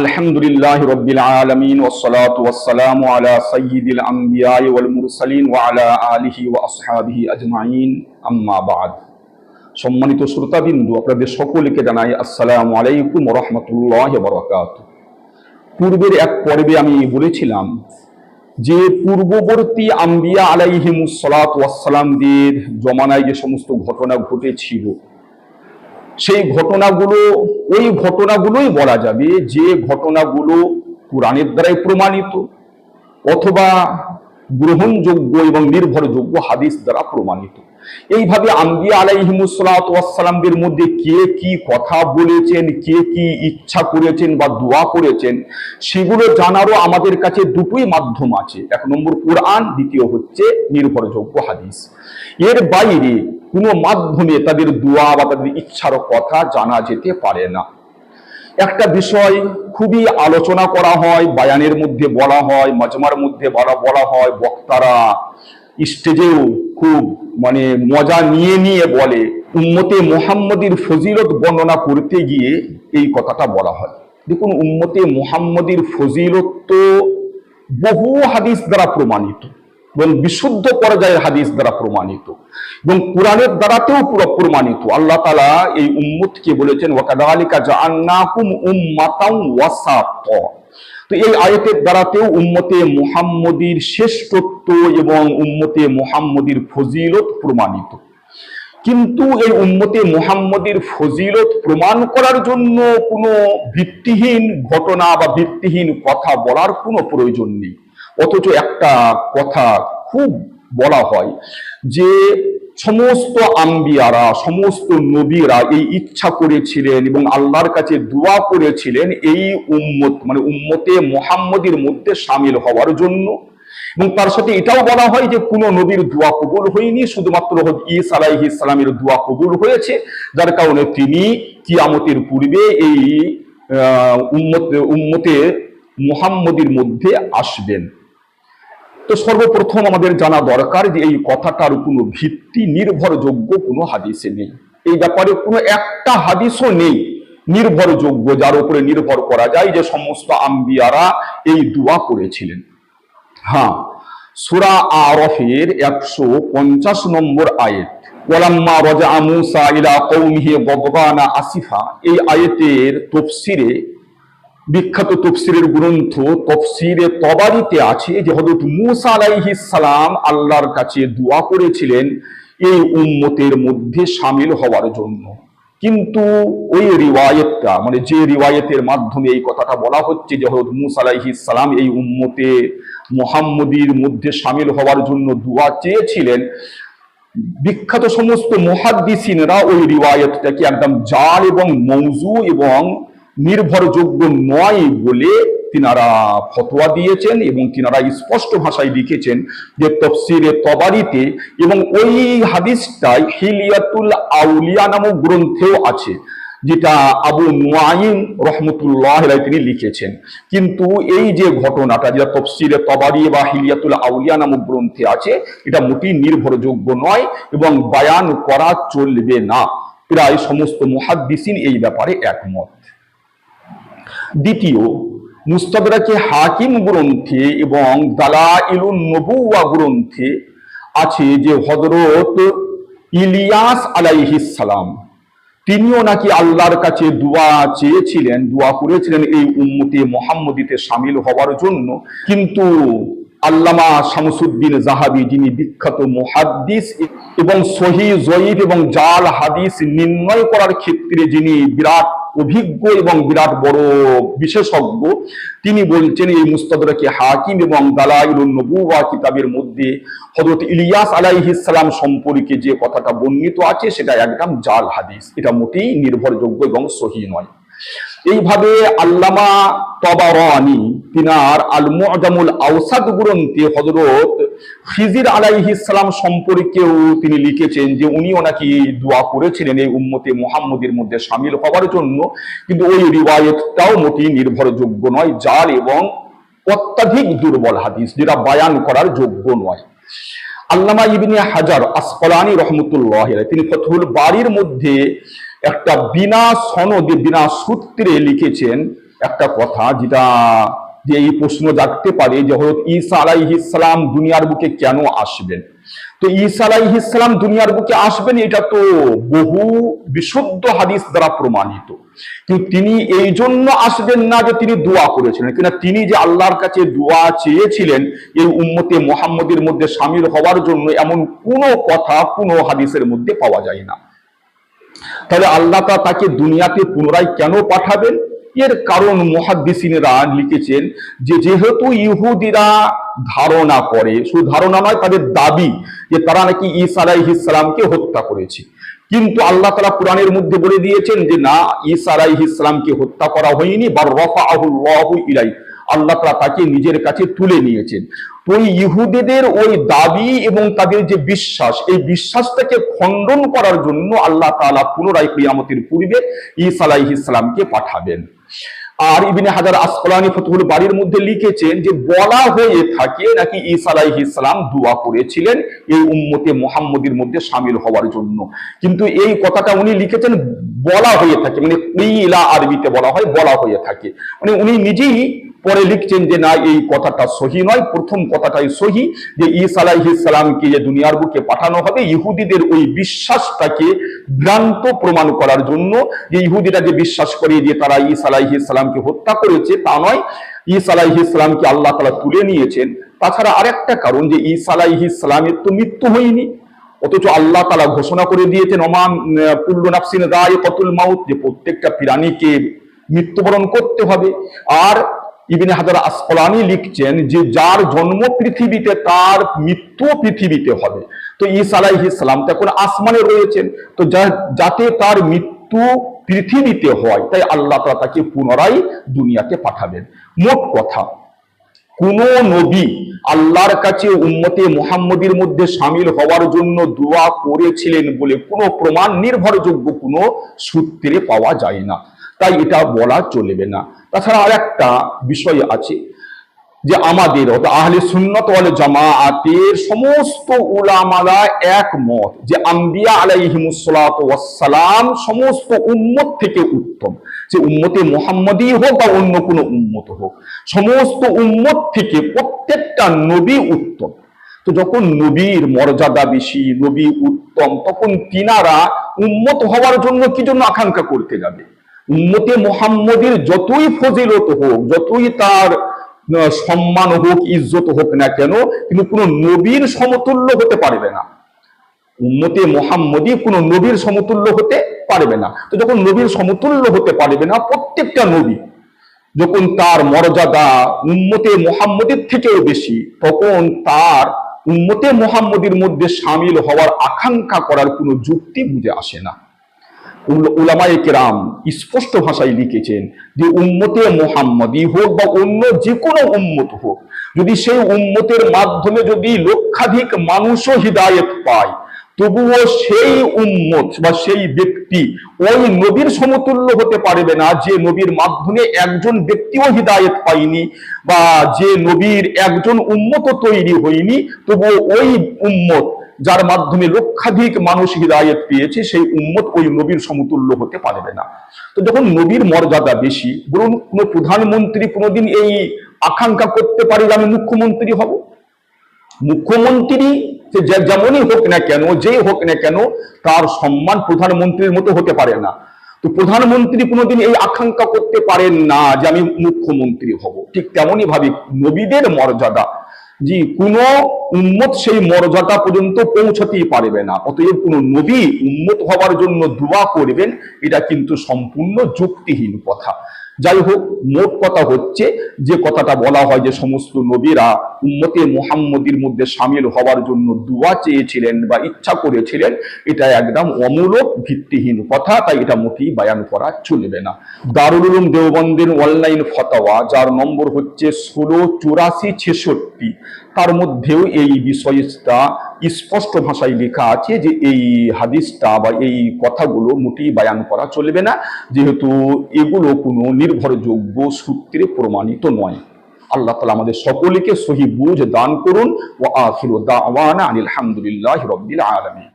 আলহামদুলিল্লাহ রব্বিল আলমিন ওসলাত ওয়াসালাম আলা সঈদুল আম্বিয়াই ওয়াল মুরসালিন ওয়ালা আলিহি ওয়া আসহাবিহি আজমাইন আম্মাবাদ সম্মানিত শ্রোতাবিন্দু, আপনাদের সকলকে জানাই আসসালামু আলাইকুম রহমতুল্লাহ বরকাত পূর্বের এক পর্বে আমি বলেছিলাম যে পূর্ববর্তী আম্বিয়া আলাইহিমুসলাত ওয়াসালামদের জমানায় যে সমস্ত ঘটনা ঘটেছিল সেই ঘটনাগুলো, ওই ঘটনাগুলোই বলা যাবে যে ঘটনাগুলো কোরআনের দ্বারাই প্রমাণিত অথবা গ্রহণযোগ্য এবং নির্ভরযোগ্য হাদিস দ্বারা প্রমাণিত। এইভাবে আম্বিয়া আলাইহিমুসালামদের মধ্যে কে কি কথা বলেছেন, কে কি ইচ্ছা করেছেন বা দোয়া করেছেন, সেগুলো জানারও আমাদের কাছে দুটোই মাধ্যম আছে। এক নম্বর কোরআন, দ্বিতীয় হচ্ছে নির্ভরযোগ্য হাদিস। এর বাইরে কোনো মাধ্যমে তাদের দোয়া বা তাদের ইচ্ছার কথা জানা যেতে পারে না। একটা বিষয় খুবই আলোচনা করা হয়, বায়ানের মধ্যে বলা হয়, মজমার মধ্যে বলা বলা হয়, বক্তারা স্টেজেও খুব মানে মজা নিয়ে নিয়ে বলে। উম্মতে মোহাম্মদীর ফজিলত বর্ণনা করতে গিয়ে এই কথাটা বলা হয়। দেখুন, উম্মতে মোহাম্মদীর ফজিলত তো বহু হাদিস দ্বারা প্রমাণিত। এবং বিশুদ্ধ পর্যায়ের হাদিস দ্বারা প্রমাণিত। এবং কোরআনের দ্বারাতেও পুরো প্রমাণিত। আল্লাহ তালা এই উম্মতকে বলেছেন, ওয়াকাদালিকা জান্নাকুম উম্মাতাম ওয়াসাত। তো এই আয়তের দ্বারাতেও উম্মতে মুহাম্মদীর শ্রেষ্ঠত্ব এবং উম্মতে মুহাম্মদীর ফজিলত প্রমাণিত। কিন্তু এই উম্মতে মুহাম্মদীর ফজিলত প্রমাণ করার জন্য কোনো ভিত্তিহীন ঘটনা বা ভিত্তিহীন কথা বলার কোনো প্রয়োজন নেই। অথচ একটা কথা খুব বলা হয় যে সমস্ত আম্বিয়ারা, সমস্ত নবীরা এই ইচ্ছা করেছিলেন এবং আল্লাহর কাছে দোয়া করেছিলেন এই উম্মত মানে উম্মতে মোহাম্মদের মধ্যে সামিল হওয়ার জন্য। এবং তার সাথে এটাও বলা হয় যে কোনো নবীর দোয়া কবুল হয়নি, শুধুমাত্র ইস ইসলামের দোয়া কবুল হয়েছে। যার কারণে তিনি কিয়ামতের পূর্বে এই উম্মত, উম্মতে মুহাম্মদের মধ্যে আসবেন। তো সর্বপ্রথম আমাদের জানা দরকার যে এই কথাটার কোনো ভিত্তি নির্ভরযোগ্য কোনো হাদিসে নেই। এই ব্যাপারে কোনো একটা হাদিসও নেই নির্ভরযোগ্য, যার উপরে নির্ভর করা যায় যে সমস্ত আম্বিয়ারা এই দোয়া করেছিলেন। হ্যাঁ সুরা আরফের একশো পঞ্চাশ নম্বর আয়েত, ওয়ালাম্মা রাজা মুসা ইলা কৌমিহি গদবানা আসিফা, এই আয়েতের তফসিরে বিখ্যাত তফসিরের গ্রন্থ, তফসিরে তবারিতে আছে যে হযরত মুসা আলাইহিস আল্লাহর কাছে দোয়া করেছিলেন এই উম্মতের মধ্যে সামিল হওয়ার জন্য। কিন্তু ওই রিওয়ায়েতটা মানে যে রিওয়ায়েতের মাধ্যমে এই কথাটা বলা হচ্ছে যে হযরত মুসা আলাইহিস সালাম এই উম্মতে মুহাম্মদীর মধ্যে সামিল হওয়ার জন্য দোয়া চেয়েছিলেন, বিখ্যাত সমস্ত মুহাদ্দিসিনরা ওই রিওয়ায়তটাকে একদম জাল এবং মৌজু এবং নির্ভরযোগ্য নয় বলে তিনারা ফতোয়া দিয়েছেন এবং তিনারা স্পষ্ট ভাষায় লিখেছেন যে তফসিরে তবারিতে এবং ওই হাদিসটাই হিলিয়াতুল আউলিয়া নামক গ্রন্থেও আছে, যেটা আবু নোয়াইম রহমতুল্লাহ তিনি লিখেছেন। কিন্তু এই যে ঘটনাটা যেটা তফসিরে তবারি বা হিলিয়াতুল আউলিয়া নামক গ্রন্থে আছে, এটা মোটেই নির্ভরযোগ্য নয় এবং বায়ান করা চলবে না। প্রায় সমস্ত মুহাদ্দিসিন এই ব্যাপারে একমত। দ্বিতীয়, মুস্তাদরাকে হাকিম গ্রন্থে এবং দালা ইলুন নবুয়া গ্রন্থে আছে যে হজরত ইলিয়াস সালাম। তিনিও নাকি আল্লাহর কাছে দোয়া চেয়েছিলেন, দোয়া করেছিলেন এই উম্মতে মোহাম্মদিতে সামিল হওয়ার জন্য। কিন্তু আল্লামা শামসুদ্দিন জাহাবি যিনি বিখ্যাত মুহাদ্দিস এবং সহি জয়ীফ এবং জাল হাদিস নির্ণয় করার ক্ষেত্রে যিনি বিরাট অভিজ্ঞ এবং বিরাট বড় বিশেষজ্ঞ, তিনি বলছেন এই মুস্তাদরাকে হাকিম এবং দালাইলুন নবুয়া কিতাবের মধ্যে হযরত ইলিয়াস আলাইহিস সালাম সম্পর্কে যে কথাটা বর্ণিত আছে সেটা একদম জাল হাদিস। এটা মোটেই নির্ভরযোগ্য এবং সহি নয়। এইভাবে আল্লামা তবারানি, তিনার আল মুআজামুল আওসাদ গ্রন্থে হযরত খিজির আলাইহিস সালাম সম্পর্কেও তিনি লিখেছেন যে উনিও নাকি দোয়া করেছিলেন এই উম্মতে মুহাম্মদের মধ্যে সামিল হওয়ার জন্য। কিন্তু ওই রিওয়ায়েতটাও মোটেই নির্ভরযোগ্য নয়, জাল এবং অত্যাধিক দুর্বল হাদিস যেটা বায়ান করার যোগ্য নয়। আল্লামা ইবনে হাজার আসফলানি রহমতুল্লাহ তিনি ফতুল বাড়ির মধ্যে একটা বিনা সনদে, বিনা সূত্রে লিখেছেন একটা কথা যেটা যে এই প্রশ্ন জাগতে পারে যে হয়তো ঈসা আলাইহিসসালাম দুনিয়ার বুকে কেন আসবেন? তো ঈসা ইসলাম দুনিয়ার বুকে আসবেন এটা তো বহু বিশুদ্ধ হাদিস দ্বারা প্রমাণিত। কিন্তু তিনি এই জন্য আসবেন না যে তিনি দোয়া করেছিলেন। কিনা তিনি যে আল্লাহর কাছে দোয়া চেয়েছিলেন, এই উম্মতে মোহাম্মদের মধ্যে সামিল হওয়ার জন্য এমন কোনো কথা, কোনো হাদিসের মধ্যে পাওয়া যায় না। তাহলে আল্লাহ তাকে দুনিয়াতে পুনরায় কেন পাঠাবেন? এর কারণ মহাদ্দিসিনেরা লিখেছেন যে যেহেতু ইহুদিরা ধারণা করে, শুধু ধারণা নয়, তাদের দাবি যে তারা নাকি ঈসা আলাইহিসসালামকে হত্যা করেছে। কিন্তু আল্লাহ তালা কোরআনের মধ্যে বলে দিয়েছেন যে, না, ঈসা আলাইহিসসালামকে হত্যা করা হয়নি বা রফা আহুল্লাহু ইলাই আল্লাহ তালা তাকে নিজের কাছে তুলে নিয়েছেন। ওই ইহুদিদের ওই দাবি এবং তাদের যে বিশ্বাস, এই বিশ্বাসটাকে খণ্ডন করার জন্য আল্লাহ তাআলা পুনরায় কিয়ামতের পূর্বে ঈসা আলাইহিস সালামকে পাঠাবেন। আর ইবনে হাজার আসকলানি ফতুহুল বাড়ির মধ্যে লিখেছেন যে, বলা হয়ে থাকে নাকি ঈসা আলাইহিস সালাম দোয়া করেছিলেন এই উম্মতে মুহাম্মদের মধ্যে সামিল হওয়ার জন্য। কিন্তু এই কথাটা উনি লিখেছেন, বলা হয়ে থাকে মানে ইলা আরবিতে বলা হয়, বলা হয়ে থাকে। মানে উনি নিজেই পরে লিখছেন যে, না, এই কথাটা সহি নয়। প্রথম কথাটাই সহি যে, ঈসা আলাইহিস সালামকে যে দুনিয়ার বুকে পাঠানো হবে, ইহুদিদের ওই বিশ্বাসটাকে ভ্রান্ত প্রমাণ করার জন্য যে, ইহুদিরা যে বিশ্বাস করে যে, তারা ঈসা আলাইহিস সালামকে হত্যা করেছে, তা নয়। ঈসা আলাইহিস সালামকে আল্লাহ তালা তুলে নিয়েছেন। তাছাড়া আরেকটা কারণ যে, ঈসা আলাইহিস সালামের তো মৃত্যু হয়নি। অথচ আল্লাহ তালা ঘোষণা করে দিয়েছেন, ওমান পুল্লু নাফসিন রায় কতুল মাউত যে প্রত্যেকটা প্রাণীকে মৃত্যুবরণ করতে হবে। আর ইবিনে হাজার আসকলানি লিখছেন যে যার জন্ম পৃথিবীতে, তার মৃত্যু পৃথিবীতে হবে। তো ঈসা আলাইহিস সালাম তো এখন আসমানে রয়েছেন। তো যাতে তার মৃত্যু পৃথিবীতে হয়, তাই আল্লাহ তাআলা তাকে পুনরায় দুনিয়াতে পাঠাবেন। মোট কথা, কোন নবী আল্লাহর কাছে উম্মতে মুহাম্মদের মধ্যে সামিল হওয়ার জন্য দোয়া করেছিলেন বলে কোনো প্রমাণ নির্ভরযোগ্য কোনো সূত্রে পাওয়া যায় না। তাই এটা বলা চলবে না। তাছাড়া আর একটা বিষয় আছে যে আমাদের আহলে সুন্নত ওয়াল জামাআতের সমস্ত উলামারা একমত যে আম্বিয়া আলাইহিমুসসালাতু ওয়াসসালাম সমস্ত উম্মত থেকে উত্তম। যে উম্মতে মোহাম্মদই হোক বা অন্য কোনো উম্মত হোক, সমস্ত উম্মত থেকে প্রত্যেকটা নবী উত্তম। তো যখন নবীর মর্যাদা বেশি, নবী উত্তম, তখন তিনারা উম্মত হওয়ার জন্য কি জন্য আকাঙ্ক্ষা করতে যাবে? উম্মতে মোহাম্মদের যতই ফজিলত হোক, যতই তার সম্মান হোক, ইজ্জত হোক না কেন, কিন্তু কোনো নবীর সমতুল্য হতে পারবে না। উম্মতে মোহাম্মদী কোনো নবীর সমতুল্য হতে পারবে না। তো যখন নবীর সমতুল্য হতে পারবে না, প্রত্যেকটা নবী যখন তার মর্যাদা উম্মতে মোহাম্মদের থেকেও বেশি, তখন তার উম্মতে মোহাম্মদের মধ্যে সামিল হওয়ার আকাঙ্ক্ষা করার কোনো যুক্তি বুঝে আসে না। উলামায়ে কেরাম স্পষ্ট ভাষায় লিখেছেন যে উম্মতে মোহাম্মদী হোক বা অন্য যে কোনো উম্মত হোক, যদি সেই উম্মতের মাধ্যমে যদি লক্ষাধিক মানুষও হৃদায়ত পায়, তবুও সেই উম্মত বা সেই ব্যক্তি ওই নবীর সমতুল্য হতে পারবে না, যে নবীর মাধ্যমে একজন ব্যক্তিও হৃদায়ত পায়নি বা যে নবীর একজন উম্মত তৈরি হয়নি, তবুও ওই উম্মত যার মাধ্যমে লক্ষাধিক মানুষ হৃদায়ত পেয়েছে, সেই উম্মত ওই নবীর সমতুল্য হতে পারবে না। তো যখন নবীর মর্যাদা বেশি, বলুন, কোনো প্রধানমন্ত্রী কোনোদিন এই আকাঙ্ক্ষা করতে পারে যে আমি মুখ্যমন্ত্রী হব? মুখ্যমন্ত্রী যেমনই হোক না কেন যেই হোক না কেন, তার সম্মান প্রধানমন্ত্রীর মতো হতে পারে না। তো প্রধানমন্ত্রী কোনোদিন এই আকাঙ্ক্ষা করতে পারেন না যে আমি মুখ্যমন্ত্রী হব। ঠিক তেমনই ভাবে নবীদের মর্যাদা। জি, কোন উম্মত সেই মর্যাদা পর্যন্ত পৌঁছাতেই পারবে না। অতএব কোন নবী উম্মত হওয়ার জন্য দোয়া করবেন, এটা কিন্তু সম্পূর্ণ যুক্তিহীন কথা। যাই হোক, মোট কথা হচ্ছে যে কথাটা বলা হয় যে সমস্ত নবীরা উম্মতে মোহাম্মদীর মধ্যে সামিল হওয়ার জন্য দোয়া চেয়েছিলেন বা ইচ্ছা করেছিলেন, এটা একদম অমূলক, ভিত্তিহীন কথা, তাই এটা মোটেই বায়ান করা চলবে না। দারুল উলুম দেওবন্দের অনলাইন ফতোয়া, যার নম্বর হচ্ছে ষোলো চুরাশি ছেষট্টি। তার মধ্যেও এই বিষয়টা স্পষ্ট ভাষায় লেখা আছে যে এই হাদিসটা বা এই কথাগুলো মোটেই বায়ান করা চলবে না, যেহেতু এগুলো কোনো নির্ভরযোগ্য সূত্রে প্রমাণিত নয়। আল্লাহ তালা আমাদের সকলকে সহি বুঝ দান করুন। ও আখির দাওয়ানা আনিল হামদুলিল্লাহ রবিল আলমী